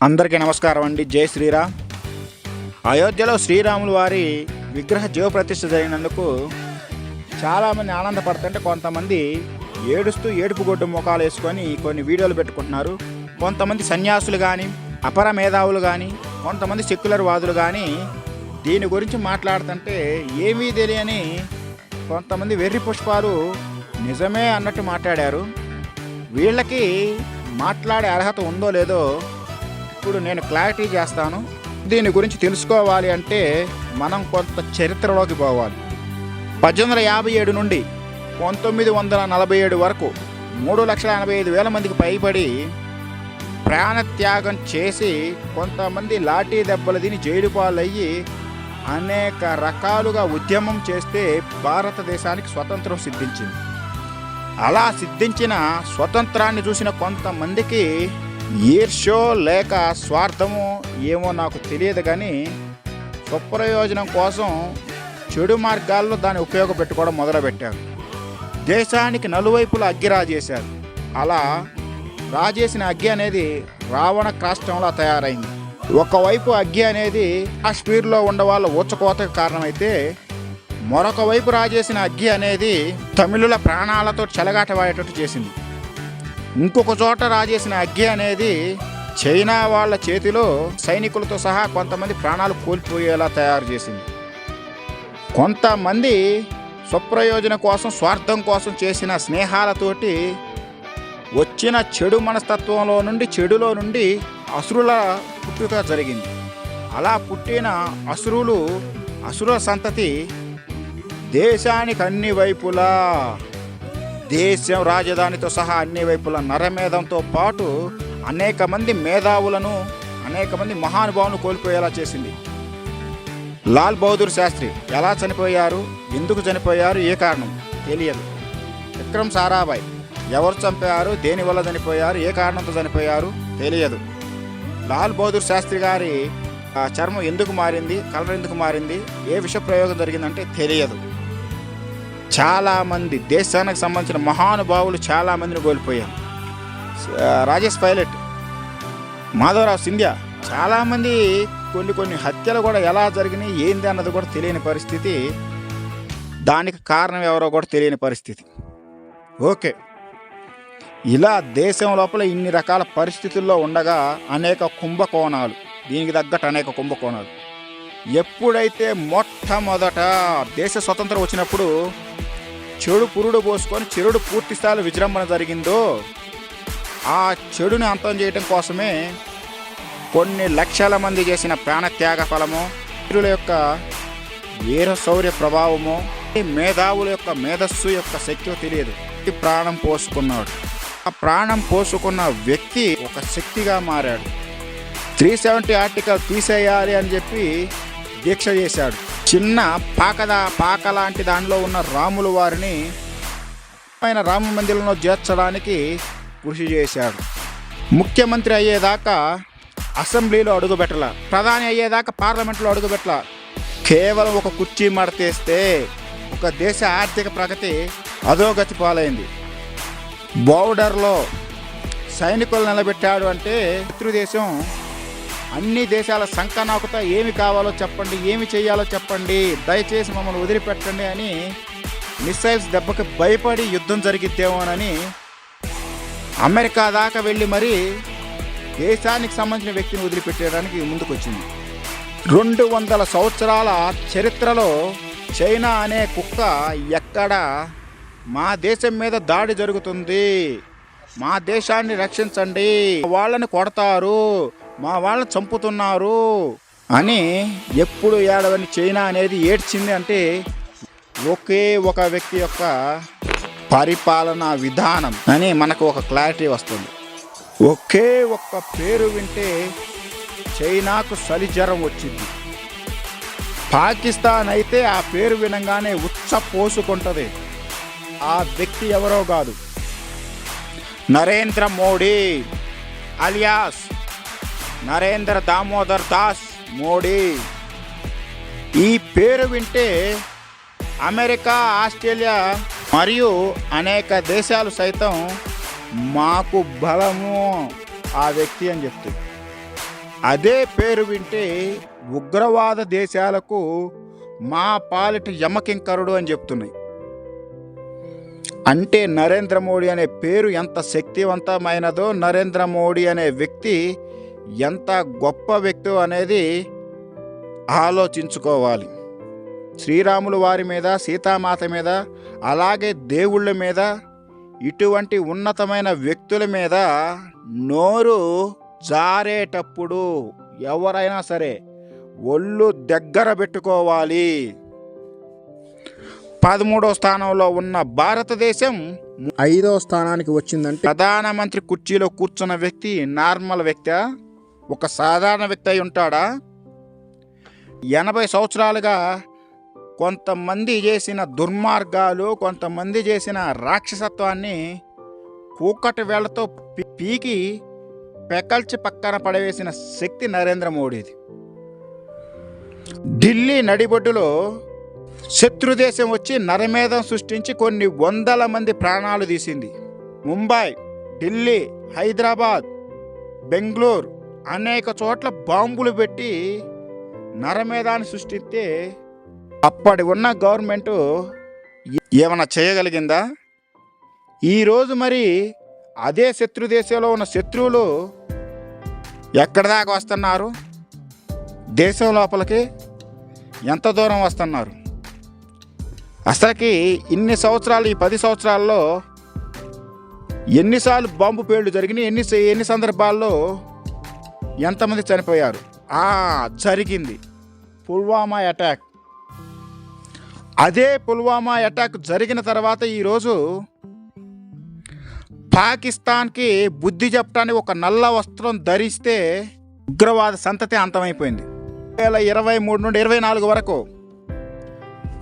అందరికీ నమస్కారం అండి. జై శ్రీరామ్ అయోధ్యలో శ్రీరాములు వారి విగ్రహ జీవప్రతిష్ఠ జరిగినందుకు చాలామంది ఆనందపడుతుంటే కొంతమంది ఏడుస్తూ ఏడుపు గొడ్డు ముఖాలు వేసుకొని కొన్ని వీడియోలు పెట్టుకుంటున్నారు. కొంతమంది సన్యాసులు కానీ అపర మేధావులు కానీ కొంతమంది సెక్యులర్ వాదులు కానీ దీని గురించి మాట్లాడుతుంటే ఏమీ తెలియని కొంతమంది వెర్రి పుష్పాలు నిజమే అన్నట్టు మాట్లాడారు. వీళ్ళకి మాట్లాడే అర్హత ఉందో లేదో ఇప్పుడు నేను క్లారిటీ చేస్తాను. దీని గురించి తెలుసుకోవాలి అంటే మనం కొంత చరిత్రలోకి పోవాలి. పద్దెనిమిది వందల యాభై ఏడు నుండి పంతొమ్మిది వందల నలభై ఏడు వరకు మూడు లక్షల ఎనభై ఐదు వేల మందికి పైబడి ప్రాణత్యాగం చేసి కొంతమంది లాఠీ దెబ్బలు తిని జైలు పాలయ్యి అనేక రకాలుగా ఉద్యమం చేస్తే భారతదేశానికి స్వతంత్రం సిద్ధించింది. అలా సిద్ధించిన స్వతంత్రాన్ని చూసిన కొంతమందికి ఈర్ష్యో లేక స్వార్థము ఏమో నాకు తెలియదు కానీ స్వప్రయోజనం కోసం చెడు మార్గాల్లో దాన్ని ఉపయోగపెట్టుకోవడం మొదలుపెట్టారు. దేశానికి నలువైపులా అగ్గి రాజేశారు. అలా రాజేసిన అగ్గి అనేది రావణ కాష్టంలా తయారైంది. ఒకవైపు అగ్గి అనేది కాశ్మీర్లో ఉండవాళ్ళ ఊచకోతకు కారణమైతే మరొక వైపు రాజేసిన అగ్గి అనేది తమిళుల ప్రాణాలతో చెలగాటవాడేటట్టు చేసింది. ఇంకొక చోట రాజేసిన అగ్గి అనేది చైనా వాళ్ళ చేతిలో సైనికులతో సహా కొంతమంది ప్రాణాలు కోల్పోయేలా తయారు చేసింది. కొంతమంది స్వప్రయోజన కోసం స్వార్థం కోసం చేసిన స్నేహాలతోటి వచ్చిన చెడు మనస్తత్వంలో నుండి చెడులో నుండి అసురుల పుట్టుక జరిగింది. అలా పుట్టిన అసురులు అసుర సంతతి దేశానికి అన్ని వైపులా దేశం రాజధానితో సహా అన్ని వైపుల నరమేధంతో పాటు అనేక మంది మేధావులను అనేక మంది మహానుభావులను కోల్పోయేలా చేసింది. లాల్ బహదూర్ శాస్త్రి ఎలా చనిపోయారు ఎందుకు చనిపోయారు ఏ కారణం తెలియదు. విక్రమ్ సారాభాయ్ ఎవరు చంపారు దేనివల్ల చనిపోయారు ఏ కారణంతో చనిపోయారు తెలియదు. లాల్ బహదూర్ శాస్త్రి గారి ఆ, చర్మం ఎందుకు మారింది కలర్ ఎందుకు మారింది ఏ విష ప్రయోగం జరిగిందంటే తెలియదు. చాలామంది దేశానికి సంబంధించిన మహానుభావులు చాలామందిని కోల్పోయాం రాజేష్ పైలట్ మాధవరావు సింధ్యా చాలామంది కొన్ని కొన్ని హత్యలు కూడా ఎలా జరిగినాయి ఏంది అన్నది కూడా తెలియని పరిస్థితి. దానికి కారణం ఎవరో కూడా తెలియని పరిస్థితి. ఓకే. ఇలా దేశం లోపల ఇన్ని రకాల పరిస్థితుల్లో ఉండగా అనేక కుంభకోణాలు దీనికి తగ్గట్టు అనేక కుంభకోణాలు. ఎప్పుడైతే మొట్టమొదట దేశ స్వతంత్రం వచ్చినప్పుడు చెడు పురుడు పోసుకొని చెరుడు పూర్తి స్థాయిలో విజృంభణ జరిగిందో ఆ చెడుని అంతం చేయటం కోసమే కొన్ని లక్షల మంది చేసిన ప్రాణత్యాగ ఫలము వీరుల యొక్క వీర శౌర్య ప్రభావము మేధావుల యొక్క మేధస్సు యొక్క శక్తి తెలియదు. ఈ ప్రాణం పోసుకున్నాడు. ఆ ప్రాణం పోసుకున్న వ్యక్తి ఒక శక్తిగా మారాడు. త్రీ సెవెంటీ ఆర్టికల్ తీసేయాలి అని చెప్పి దీక్ష చేశాడు. చిన్న పాకదా పాక లాంటి దానిలో ఉన్న రాములు వారిని ఆయన రామ మందిరంలో చేర్చడానికి కృషి చేశాడు. ముఖ్యమంత్రి అయ్యేదాకా అసెంబ్లీలో అడుగుపెట్టల ప్రధాని అయ్యేదాకా పార్లమెంట్లో అడుగుపెట్టల. కేవలం ఒక కుర్చీ మడతేస్తే ఒక దేశ ఆర్థిక ప్రగతి అధోగతి పాలైంది. బోర్డర్లో సైనికులు నిలబెట్టాడు అంటే శత్రు అన్ని దేశాల సంకనాకుతో ఏమి కావాలో చెప్పండి ఏమి చేయాలో చెప్పండి. దయచేసి మమ్మల్ని వదిలిపెట్టండి అని మిస్సైల్స్ దెబ్బకి భయపడి యుద్ధం జరిగిద్దేమోనని అమెరికా దాకా వెళ్ళి మరి దేశానికి సంబంధించిన వ్యక్తిని వదిలిపెట్టడానికి ముందుకొచ్చింది. రెండు వందల సంవత్సరాల చరిత్రలో చైనా అనే కుక్క ఎక్కడ మా దేశం మీద దాడి జరుగుతుంది. మా దేశాన్ని రక్షించండి. వాళ్ళని కొడతారు. మా వాళ్ళని చంపుతున్నారు అని ఎప్పుడు ఏడవని చైనా అనేది ఏడ్చింది అంటే ఒకే ఒక వ్యక్తి యొక్క పరిపాలనా విధానం అని మనకు ఒక క్లారిటీ వస్తుంది. ఒకే ఒక్క పేరు వింటే చైనాకు చలి జ్వరం వచ్చింది. పాకిస్తాన్ అయితే ఆ పేరు వినంగానే ఉచ్చ పోసుకుంటుంది. ఆ వ్యక్తి ఎవరో కాదు. నరేంద్ర మోడీ అలియాస్. నరేంద్ర దామోదర్ దాస్ మోడీ. ఈ పేరు వింటే అమెరికా ఆస్ట్రేలియా మరియు అనేక దేశాలు సైతం మాకు బలము ఆ వ్యక్తి అని చెప్తుంది. అదే పేరు వింటే ఉగ్రవాద దేశాలకు మా పాలిటి యమకింకరుడు అని చెప్తున్నాయి. అంటే నరేంద్ర మోడీ అనే పేరు ఎంత శక్తివంతమైనదో నరేంద్ర మోడీ అనే వ్యక్తి ఎంత గొప్ప వ్యక్తి అనేది ఆలోచించుకోవాలి. శ్రీరాములు వారి మీద సీతామాత మీద అలాగే దేవుళ్ళ మీద ఇటువంటి ఉన్నతమైన వ్యక్తుల మీద నోరు జారేటప్పుడు ఎవరైనా సరే ఒళ్ళు దగ్గర పెట్టుకోవాలి. పదమూడో స్థానంలో ఉన్న భారతదేశం ఐదో స్థానానికి వచ్చిందంటే ప్రధానమంత్రి కుర్చీలో కూర్చున్న వ్యక్తి నార్మల్ వ్యక్తి? ఒక సాధారణ వ్యక్తి అయి ఉంటాడా? ఎనభై సంవత్సరాలుగా కొంతమంది చేసిన దుర్మార్గాలు కొంతమంది చేసిన రాక్షసత్వాన్ని కూకటి వేళ్ళతో పీకి పెకల్చి పక్కన పడవేసిన శక్తి నరేంద్ర మోడీది. ఢిల్లీ నడిబొడ్డులో శత్రుదేశం వచ్చి నరమేధం సృష్టించి కొన్ని వందల మంది ప్రాణాలు తీసింది. ముంబై ఢిల్లీ హైదరాబాద్ బెంగళూరు అనేక చోట్ల బాంబులు పెట్టి నరమేధాన్ని సృష్టిస్తే అప్పటి ఉన్న గవర్నమెంటు ఏమైనా చేయగలిగిందా? ఈరోజు మరి అదే శత్రు దేశంలో ఉన్న శత్రువులు ఎక్కడి దాకా వస్తున్నారు? దేశం లోపలికి ఎంత దూరం వస్తున్నారు? అసలుకి ఇన్ని సంవత్సరాలు ఈ పది సంవత్సరాల్లో ఎన్నిసార్లు బాంబు పేళ్ళు జరిగినాయి? ఎన్ని ఎన్ని సందర్భాల్లో ఎంతమంది చనిపోయారు? జరిగింది. పుల్వామా అటాక్. అదే పుల్వామా అటాక్ జరిగిన తర్వాత ఈరోజు పాకిస్తాన్కి బుద్ధి చెప్పడానికి ఒక నల్ల వస్త్రం ధరిస్తే ఉగ్రవాద సంతతి అంతమైపోయింది. వేల ఇరవై మూడు నుండి ఇరవై నాలుగు వరకు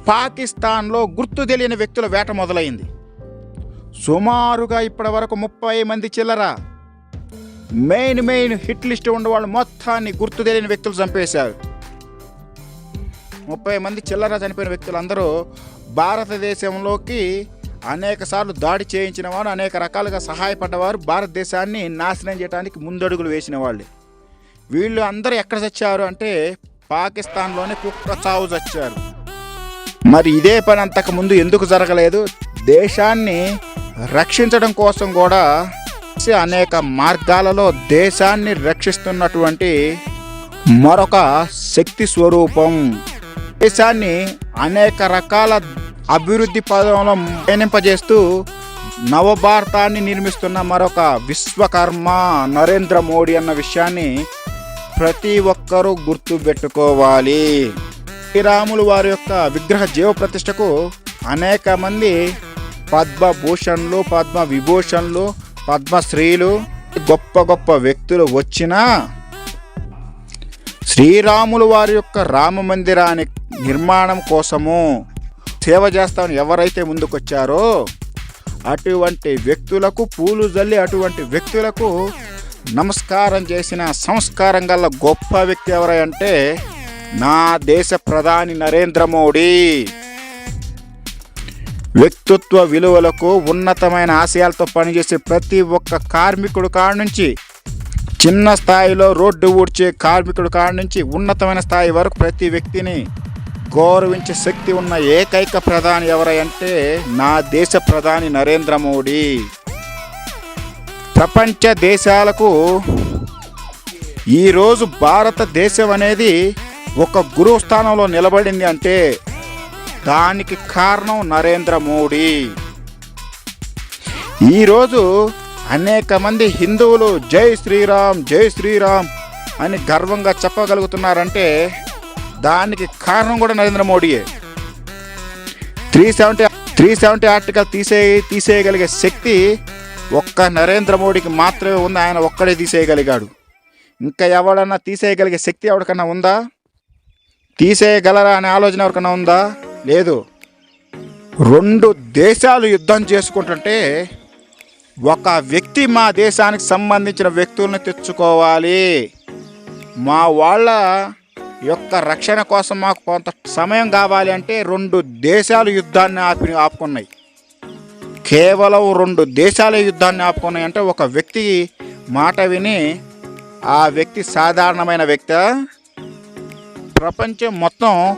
పాకిస్తాన్లో గుర్తు తెలియని వ్యక్తుల వేట మొదలైంది. సుమారుగా ఇప్పటి వరకు ముప్పై మంది చిల్లర మెయిన్ మెయిన్ హిట్ లిస్ట్ ఉన్న వాళ్ళు మొత్తాన్ని గుర్తు తెలియని వ్యక్తులు చంపేశారు. ముప్పై మంది చిల్లర చనిపోయిన వ్యక్తులందరూ భారతదేశంలోకి అనేక సార్లు దాడి చేయించిన వారు అనేక రకాలుగా సహాయపడ్డవారు భారతదేశాన్ని నాశనం చేయడానికి ముందడుగులు వేసిన వాళ్ళు. వీళ్ళు అందరూ ఎక్కడ చచ్చారు అంటే పాకిస్తాన్లోనే కుక్క చావు చచ్చారు. మరి ఇదే పని అంతకుముందు ఎందుకు జరగలేదు? దేశాన్ని రక్షించడం కోసం కూడా అనేక మార్గాలలో దేశాన్ని రక్షిస్తున్నటువంటి మరొక శక్తి స్వరూపం. దేశాన్ని అనేక రకాల అభివృద్ధి పదంలో పయనింపజేస్తూ నవభారతాన్ని నిర్మిస్తున్న మరొక విశ్వకర్మ నరేంద్ర మోడీ అన్న విషయాన్ని ప్రతి ఒక్కరూ గుర్తుపెట్టుకోవాలి శ్రీరాములు వారి యొక్క విగ్రహ జీవ ప్రతిష్టకు అనేక మంది పద్మభూషణ్లు పద్మ విభూషణ్లు పద్మశ్రీలు గొప్ప గొప్ప వ్యక్తులు వచ్చినా శ్రీరాములు వారి యొక్క రామ మందిరాన్ని నిర్మాణం కోసము సేవ చేస్తామని ఎవరైతే ముందుకొచ్చారో అటువంటి వ్యక్తులకు పూలు జల్లి అటువంటి వ్యక్తులకు నమస్కారం చేసిన సంస్కారం గల గొప్ప వ్యక్తి ఎవరంటే నా దేశ ప్రధాని నరేంద్ర మోడీ. వ్యక్తిత్వ విలువలకు ఉన్నతమైన ఆశయాలతో పనిచేసే ప్రతి ఒక్క కార్మికుడు కాడ నుంచి చిన్న స్థాయిలో రోడ్డు ఊడ్చే కార్మికుడు కాడ నుంచి ఉన్నతమైన స్థాయి వరకు ప్రతి వ్యక్తిని గౌరవించే శక్తి ఉన్న ఏకైక ప్రధాని ఎవరంటే నా దేశ ప్రధాని నరేంద్ర మోడీ. ప్రపంచ దేశాలకు ఈరోజు భారతదేశం అనేది ఒక గురువు స్థానంలో నిలబడింది అంటే దానికి కారణం నరేంద్ర మోడీ. ఈరోజు అనేక మంది హిందువులు జై శ్రీరామ్ జై శ్రీరామ్ అని గర్వంగా చెప్పగలుగుతున్నారంటే దానికి కారణం కూడా Narendra మోడీయే. Three seventy three seventy article తీసే తీసేయగలిగే శక్తి ఒక్క నరేంద్ర మోడీకి మాత్రమే ఉంది ఆయన ఒక్కడే తీసేయగలిగాడు. ఇంకా ఎవడన్నా తీసేయగలిగే శక్తి ఎవరికన్నా ఉందా? తీసేయగలరా అనే ఆలోచన ఎవరికన్నా ఉందా? లేదు. రెండు దేశాలు యుద్ధం చేసుకుంటుంటే ఒక వ్యక్తి మా దేశానికి సంబంధించిన వ్యక్తులను తెచ్చుకోవాలి. మా వాళ్ళ యొక్క రక్షణ కోసం మాకు కొంత సమయం కావాలి అంటే రెండు దేశాలు యుద్ధాన్ని ఆపి ఆపుకున్నాయి. కేవలం రెండు దేశాల యుద్ధాన్ని ఆపుకున్నాయి అంటే ఒక వ్యక్తి మాట విని ఆ వ్యక్తి సాధారణమైన వ్యక్తి. ప్రపంచం మొత్తం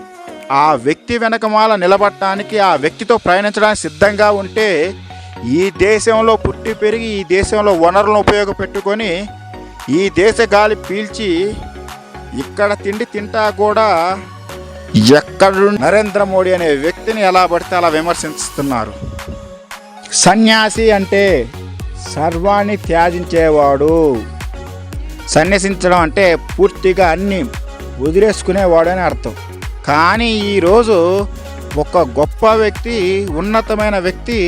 ఆ వ్యక్తి వెనకమాల నిలబడటానికి ఆ వ్యక్తితో ప్రయాణించడానికి సిద్ధంగా ఉంటే ఈ దేశంలో పుట్టి పెరిగి ఈ దేశంలో వనరులను ఉపయోగపెట్టుకొని ఈ దేశ గాలి పీల్చి ఇక్కడ తిండి తింటా కూడా ఎక్కడ నరేంద్ర మోడీ అనే వ్యక్తిని ఎలా పడితే అలా విమర్శిస్తున్నారు. సన్యాసి అంటే సర్వాన్ని త్యాజించేవాడు. సన్యసించడం అంటే పూర్తిగా అన్నీ వదిలేసుకునేవాడు అని అర్థం. కానీ ఈరోజు ఒక గొప్ప వ్యక్తి ఉన్నతమైన వ్యక్తి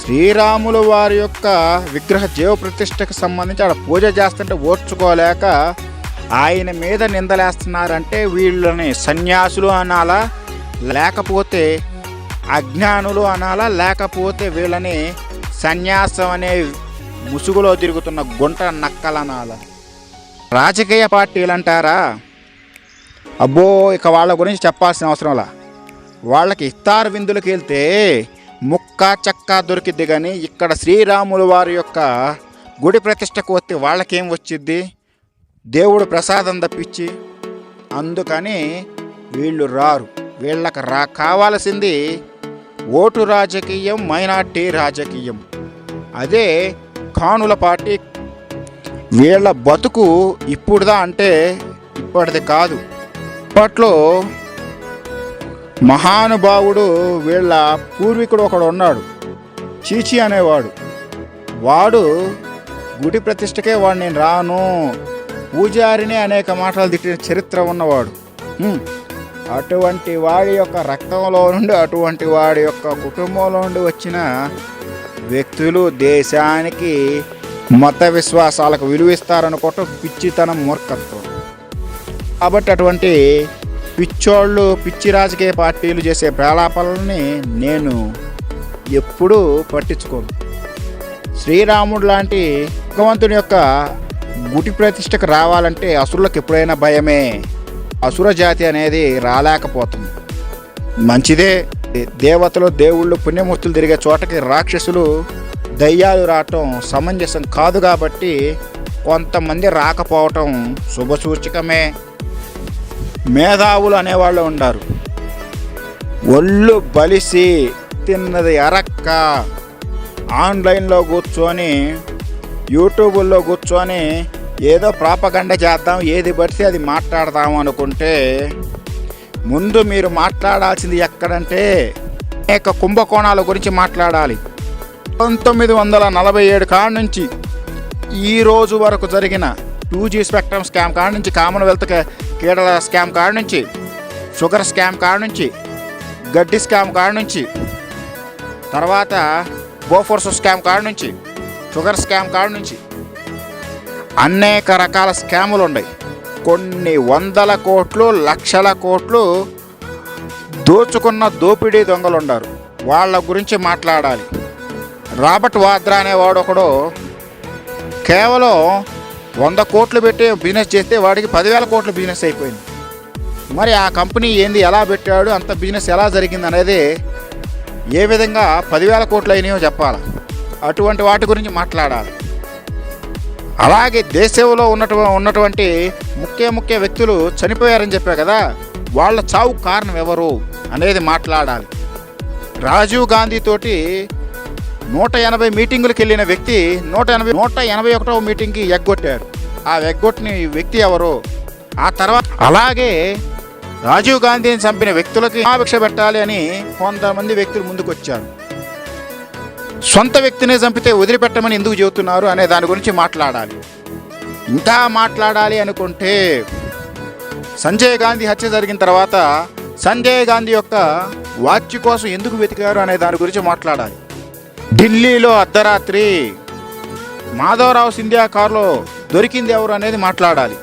శ్రీరాములు వారి యొక్క విగ్రహ జీవ ప్రతిష్టకు సంబంధించి ఆడ పూజ చేస్తుంటే ఓర్చుకోలేక ఆయన మీద నిందలేస్తున్నారంటే వీళ్ళని సన్యాసులు అనాలా? లేకపోతే అజ్ఞానులు అనాలా? లేకపోతే వీళ్ళని సన్యాసం అనే ముసుగులో తిరుగుతున్న గుంట నక్కలనాలా? రాజకీయ పార్టీలు అంటారా అబ్బో ఇక వాళ్ళ గురించి చెప్పాల్సిన అవసరంలా వాళ్ళకి ఇఫ్తార్ విందులకు వెళ్తే ముక్క చక్క దొరికిద్ది కానీ ఇక్కడ శ్రీరాములు వారి యొక్క గుడి ప్రతిష్టకు వస్తే వాళ్ళకేం వచ్చిద్ది? దేవుడు ప్రసాదం తప్పించి. అందుకని వీళ్ళు రారు. వీళ్ళకి రా కావాల్సింది ఓటు రాజకీయం మైనార్టీ రాజకీయం. అదే కానుల పార్టీ. వీళ్ళ బతుకు ఇప్పుడుదా అంటే ఇప్పటిది కాదు. అప్పట్లో మహానుభావుడు వీళ్ళ పూర్వీకుడు ఒకడు ఉన్నాడు చీచి అనేవాడు. వాడు గుడి ప్రతిష్టకే వాడు నేను రాను. పూజారిని అనేక మాటలు తిట్టిన చరిత్ర ఉన్నవాడు. అటువంటి వాడి యొక్క రక్తంలో నుండి అటువంటి వాడి యొక్క కుటుంబంలో నుండి వచ్చిన వ్యక్తులు దేశానికి మత విశ్వాసాలకు విలువిస్తారనుకోవటం పిచ్చితనం మూర్ఖత్వం. కాబట్టి అటువంటి పిచ్చోళ్ళు పిచ్చి రాజకీయ పార్టీలు చేసే ప్రలాపాలని నేను ఎప్పుడూ పట్టించుకోను. శ్రీరాముడు లాంటి భగవంతుని యొక్క గుటి ప్రతిష్టకు రావాలంటే అసురులకు ఎప్పుడైనా భయమే. అసుర జాతి అనేది రాలేకపోతుంది. మంచిదే. దేవతలు దేవుళ్ళు పుణ్యమూర్తులు తిరిగే చోటకి రాక్షసులు దయ్యాలు రావటం సమంజసం కాదు కాబట్టి కొంతమంది రాకపోవటం శుభసూచకమే. మేధావులు అనేవాళ్ళు ఉండారు. ఒళ్ళు బలిసి తిన్నది అరక్క ఆన్లైన్లో కూర్చొని యూట్యూబుల్లో కూర్చొని ఏదో ప్రాపగండ చేద్దాం ఏది పడితే అది మాట్లాడదాం అనుకుంటే ముందు మీరు మాట్లాడాల్సింది ఎక్కడంటే అనేక కుంభకోణాల గురించి మాట్లాడాలి. పంతొమ్మిది వందల నలభై ఏడు కాడ నుంచి ఈ రోజు వరకు జరిగిన టూ జీ స్పెక్ట్రమ్ స్కామ్ కాడ నుంచి కామన్వెల్త్ కీడల స్కామ్ కాడ నుంచి షుగర్ స్కామ్ కాడ నుంచి గడ్డి స్కామ్ కాడ నుంచి తర్వాత బోఫోర్స్ స్కామ్ కాడ నుంచి షుగర్ స్కామ్ కాడ నుంచి అనేక రకాల స్కాములు ఉన్నాయి. కొన్ని వందల కోట్లు లక్షల కోట్లు దోచుకున్న దోపిడీ దొంగలు ఉన్నారు. వాళ్ళ గురించి మాట్లాడాలి. రాబర్ట్ వాద్రా అనేవాడు ఒకడు కేవలం వంద కోట్లు పెట్టి బిజినెస్ చేస్తే వాడికి పదివేల కోట్ల బిజినెస్ అయిపోయింది. మరి ఆ కంపెనీ ఏంది ఎలా పెట్టాడు అంత బిజినెస్ ఎలా జరిగింది అనేది ఏ విధంగా పదివేల కోట్లు అయినాయో చెప్పాలి? అటువంటి వాటి గురించి మాట్లాడాలి. అలాగే దేశంలో ఉన్నటు ఉన్నటువంటి ముఖ్య ముఖ్య వ్యక్తులు చనిపోయారని చెప్పా కదా వాళ్ళ చావు కారణం ఎవరు అనేది మాట్లాడాలి. రాజీవ్ గాంధీ తోటి నూట ఎనభై మీటింగులకు వెళ్ళిన వ్యక్తి నూట ఎనభై నూట ఎనభై ఒకటవ మీటింగ్కి ఎగ్గొట్టారు ఆ ఎగ్గొట్టిన వ్యక్తి ఎవరు ఆ తర్వాత అలాగే రాజీవ్ గాంధీని చంపిన వ్యక్తులకి ఆపేక్ష పెట్టాలి అని కొంతమంది వ్యక్తులు ముందుకొచ్చారు. సొంత వ్యక్తినే చంపితే వదిలిపెట్టమని ఎందుకు చెబుతున్నారు అనే దాని గురించి మాట్లాడాలి. ఇంకా మాట్లాడాలి అనుకుంటే సంజయ్ గాంధీ హత్య జరిగిన తర్వాత సంజయ్ గాంధీ యొక్క వాచ్ కోసం ఎందుకు వెతికారు అనే దాని గురించి మాట్లాడాలి. ఢిల్లీలో అర్ధరాత్రి మాధవరావు సింధియా కారులో దొరికింది ఎవరు అనేది మాట్లాడాలి.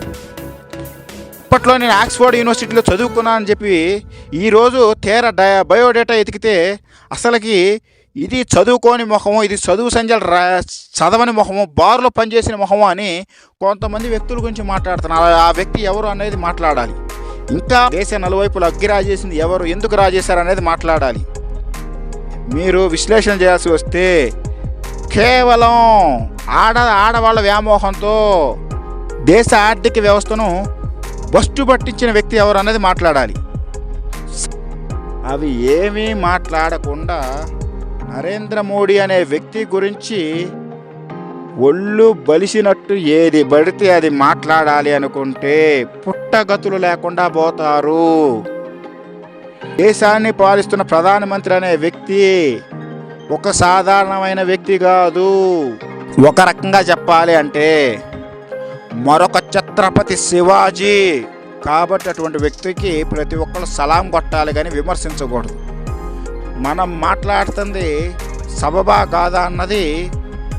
అప్పట్లో నేను ఆక్స్ఫర్డ్ యూనివర్సిటీలో చదువుకున్నానని చెప్పి ఈరోజు తేర డయ బయోడేటా ఎతికితే అసలుకి ఇది చదువుకోని మొహము ఇది చదువు సంజలు రా చదవని మొహము బార్లో పనిచేసిన మొహము అని కొంతమంది వ్యక్తుల గురించి మాట్లాడుతున్నారు. ఆ వ్యక్తి ఎవరు అనేది మాట్లాడాలి. ఇంకా దేశ నలువైపులు అగ్గి రాజేసింది ఎవరు ఎందుకు రాజేశారు అనేది మాట్లాడాలి. మీరు విశ్లేషణ చేయాల్సి వస్తే కేవలం ఆడ ఆడవాళ్ళ వ్యామోహంతో దేశ ఆర్థిక వ్యవస్థను బస్టు పట్టించిన వ్యక్తి ఎవరు అన్నది మాట్లాడాలి. అవి ఏమీ మాట్లాడకుండా నరేంద్ర మోడీ అనే వ్యక్తి గురించి ఒళ్ళు బలిసినట్టు ఏది పడితే అది మాట్లాడాలి అనుకుంటే పుట్టగతులు లేకుండా పోతారు. దేశాన్ని పాలిస్తున్న ప్రధానమంత్రి అనే వ్యక్తి ఒక సాధారణమైన వ్యక్తి కాదు. ఒక రకంగా చెప్పాలి అంటే మరొక ఛత్రపతి శివాజీ కాబట్టి అటువంటి వ్యక్తికి ప్రతి ఒక్కరు సలాం కొట్టాలి కానీ విమర్శించకూడదు. మనం మాట్లాడుతుంది సబబా కాదా అన్నది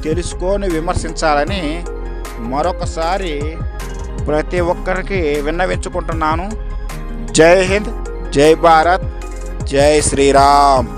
తెలుసుకొని విమర్శించాలని మరొకసారి ప్రతి ఒక్కరికి విన్నవించుకుంటున్నాను. జై హింద్. జై భారత్ జై శ్రీరామ్